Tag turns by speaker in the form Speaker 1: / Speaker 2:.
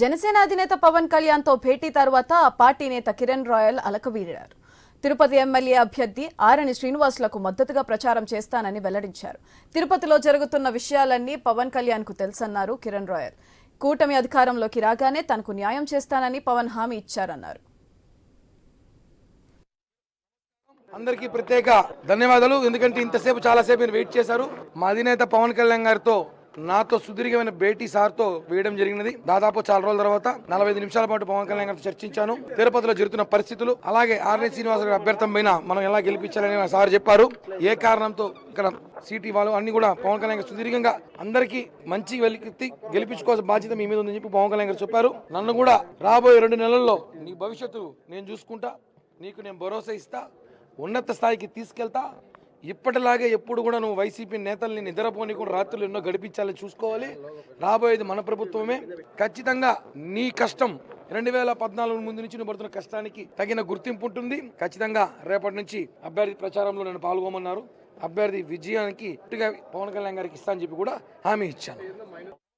Speaker 1: జనసేన అధినేత పవన్ కళ్యాణ్తో భేటీ తర్వాత ఆ పార్టీ నేత కిరణ్ రాయల్ అలకవీరారు. తిరుపతి ఎమ్మెల్యే అభ్యర్థి ఆరణి శ్రీనివాసులకు మద్దతుగా ప్రచారం చేస్తానని వెల్లడించారు. తిరుపతిలో జరుగుతున్న విషయాలన్నీ పవన్ కళ్యాణ్కు తెలుసన్నారు కిరణ్ రాయల్. కూటమి అధికారంలోకి రాగానే తనకు న్యాయం చేస్తానని పవన్ హామీ ఇచ్చారన్నారు.
Speaker 2: అందరికీ ప్రత్యేక ధన్యవాదాలు. ఎందుకంటే ఇంతసేపు చాలాసేపు మీరు వెయిట్ చేశారు. మా అధినేత పవన్ కళ్యాణ్ గారితో నాతో సుదీర్ఘమైన భేటీ సార్తో వేయడం జరిగినది. దాదాపు చాలా రోజుల తర్వాత నలభై నిమిషాల పాటు పవన్ కళ్యాణ్ గారితో చర్చించాను. తిరుపతిలో జరుగుతున్న పరిస్థితులు అలాగే ఆర్ఎ శ్రీనివాస గారి అభ్యర్థం పైన మనం ఎలా గెలిపించాలని సార్ చెప్పారు. ఏ కారణంతో ఇక్కడ సిటీ వాళ్ళు అన్ని కూడా పవన్ కళ్యాణ్ గారు సుదీర్ఘంగా అందరికీ మంచి వెలికి గెలిపించుకోవాల్సిన బాధ్యత మీ మీద ఉందని చెప్పి పవన్ కళ్యాణ్ గారు చెప్పారు. నన్ను కూడా రాబోయే రెండు నెలల్లో నీ భవిష్యత్తు నేను చూసుకుంటా నీకు నేను భరోసా ఇస్తా ఉన్నత స్థాయికి తీసుకెళ్తా ఇప్పటిలాగే ఎప్పుడు కూడా నువ్వు వైసీపీ నేతల్ని నిద్రపోని కూడా రాత్రులు ఎన్నో గడిపించాలని చూసుకోవాలి. రాబోయేది మన ప్రభుత్వమే. ఖచ్చితంగా నీ కష్టం రెండు వేల పద్నాలుగు ముందు నుంచి నువ్వు పడుతున్న కష్టానికి తగిన గుర్తింపు ఉంటుంది. ఖచ్చితంగా రేపటి నుంచి అభ్యర్థి ప్రచారంలో నేను పాల్గొమన్నారు. అభ్యర్థి విజయానికి పవన్ కళ్యాణ్ గారికి ఇస్తా అని చెప్పి కూడా హామీ ఇచ్చాను.